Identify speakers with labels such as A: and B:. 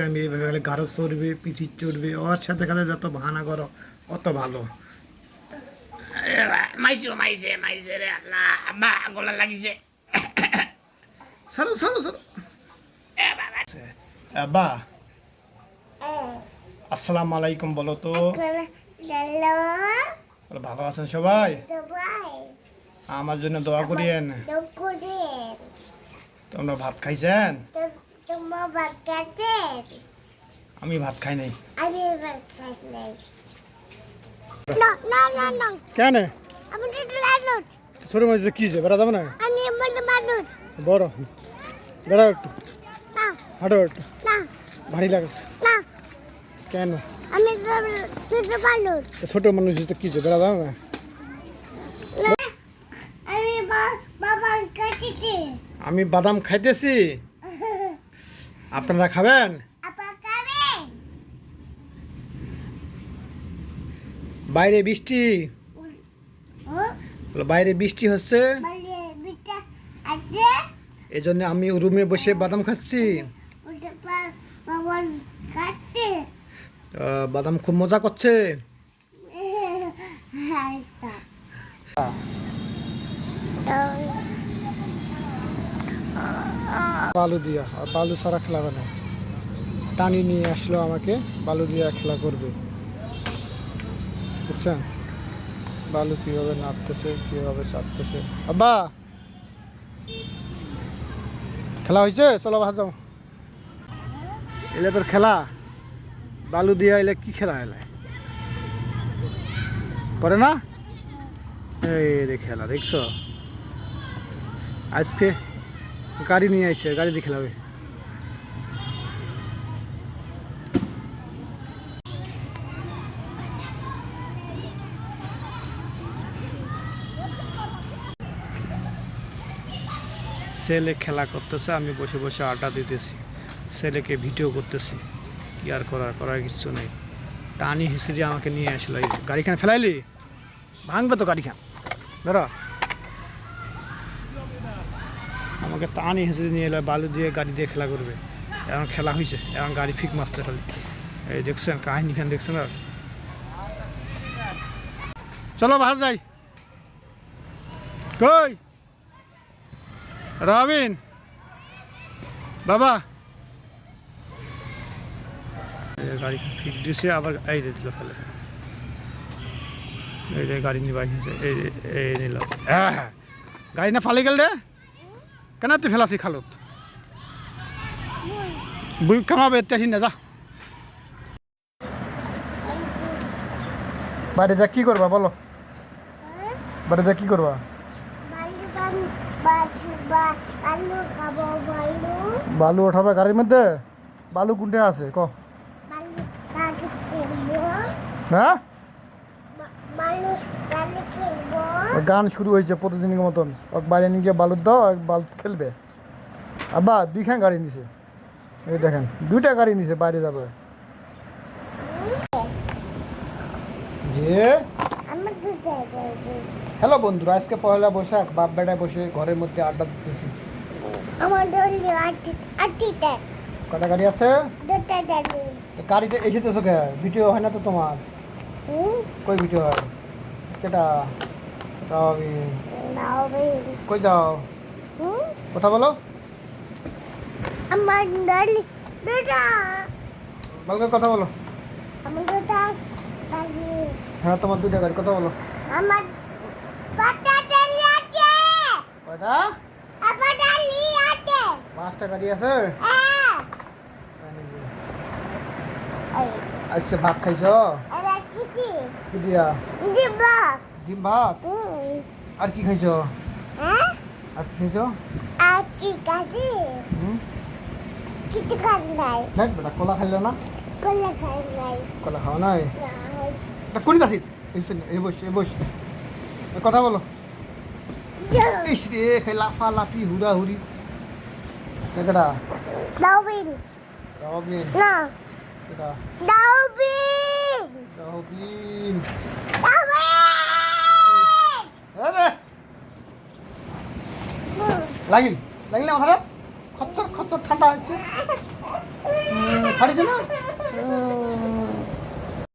A: দুষ্টামি এইভাবে খালি গাঢ় চড়বে পিঠি চড়বে ওর সাথে খালি যত বাহানা করো অত ভালো।
B: মাইছো মাইছে মাইছে রে আল্লাহ আব্বা গলা লাগিছে।
A: সারো সারো সারো। আব্বা আসসালামু আলাইকুম বলো তো। ভালো আছেন সবাই?
C: সবাই।
A: আমার জন্য দোয়া করিয়েন। তোমরা ভাত খাইছেন?
C: তোমার বাচ্চাতে
A: আমি ভাত খাই নাই।
C: আমি বাচ্চা নেই। না না না না।
A: কেন?
C: আমি তো
A: ছোট মাছ কি যে বেড়া যাবে না।
C: আমি মানুষ
A: বড়। বেড়া একটু।
C: না।
A: হাঁটো একটু।
C: না।
A: ভারী লাগছে।
C: না।
A: কেন?
C: আমি ছোট মানুষ
A: তো ছোট মানুষ তো কি যে বেড়া যাবে না।
C: আমি
A: বাদাম খাইতেছি। আপনারা খাবেন বাইরে বৃষ্টি বাইরে বৃষ্টি হচ্ছে এই জন্য আমি রুমে বসে বাদাম খাচ্ছি বাদাম খুব মজা করছে
C: হাইতা
A: বালু দিয়া, আর বালু ছাড়া খেলাবে না। টানি নিয়ে আসলো আমাকে, বালু দিয়া খেলা করবে। বুঝছেন? বালু কীভাবে নাড়তেছে, কীভাবে চাপতেছে আব্বা! খেলা হয়েছে চলো বাসা যাও। এলে তোর খেলা। বালু দিয়া এলে কি খেলা এলে? করে না? এই রে খেলা, দেখছ? আজকে গাড়ি নিয়ে আসছে গাড়ি দিয়ে খেলাবে। ছেলে খেলা করতেছে, আমি বসে বসে আটা দিতেছি। ছেলেকে ভিডিও করতেছি, কি আর করার করার কিছু নেই। টানি হিসেবে আমাকে নিয়ে আসলো গাড়িখান ফেলাইলি? ভাঙবে তো গাড়িখান ধরো আমাকে টানি হেসে নিয়ে এলো বালু দিয়ে গাড়ি দিয়ে খেলা করবে। এখন খেলা হয়েছে এখন গাড়ি ফিক মারছে খালি। এই দেখছেন, কাহিনীখান দেখছেন আর? চলো ভাত যাই। কই? রবিন? বাবা? গাড়ি ফিক দিছে, আবার এই দিয়ে দিল ফেলে। এই যে গাড়ি নিবাই, এই এই নিল। হ্যাঁ হ্যাঁ। গাড়ি না ফালে গেল রে? কেন তুই ফেলাছি খালত? বুই কামাবে তেসি না যা বাইরে যা কি করবা বলো? বাইরে যা কি করবা?
C: বালু
A: ওঠাবে গাড়ির মধ্যে? বালু কোনটা আছে ক? হ্যাঁ
C: বা- বালু বালু খেলব
A: ওই গান শুরু হয়েছে প্রতিদিনের মতন। বাইরে নিয়ে গিয়ে বালুর দাও বালু খেলবে। আব্বা দুইখান গাড়ি নিছে। এই দেখেন দুইটা গাড়ি নিছে বাইরে যাবে। হ্যালো বন্ধুরা আজকে পয়লা বৈশাখ বাপ বেটায় বসে ঘরের মধ্যে আড্ডা দিতেছি। কটা গাড়ি আছে? গাড়িটা এই যেতেছো কে? ভিডিও হয় না তো তোমার? কই ভিডিও হয় কেটা রবি
C: নাও
A: কই যাও
C: হুম
A: কথা বলো
C: আমার দুটা
A: ভালো করে কথা বলো
C: আমার দড়ি
A: হ্যাঁ তোমার দুইটা গাড়ি কথা বলো
C: আমার পাটা দড়ি আছে
A: কয়টা
C: আমার দড়ি আছে
A: পাঁচটা গাড়ি আছে
C: হ্যাঁ
A: আজকে ভাত খাইছ
C: কিছি
A: কি? দিয়া
C: জিবা
A: ডিম ভাত?
C: হুম।
A: আর কি খাইছ?
C: হ্যাঁ?
A: আর কি খাইছ?
C: আর কি
A: হুম?
C: কিছু কাজ নাই।
A: দেখ বেটা কলা খাইল না?
C: কলা খাই নাই।
A: কলা খাওয়া নাই?
C: নাই
A: কোন গাছি এই বস এই বস। কথা বলো। ইস রে খাই লাফা লাফি হুড়া হুড়ি। কেটা
C: ডাউবিন
A: রবিন
C: না।
A: কেটা
C: ডাউবিন ডাউবিন
A: লাগিল লাগিল মাথাটা খচ্চর খচ্চর ঠান্ডা হচ্ছে।
C: ফাটিছে না?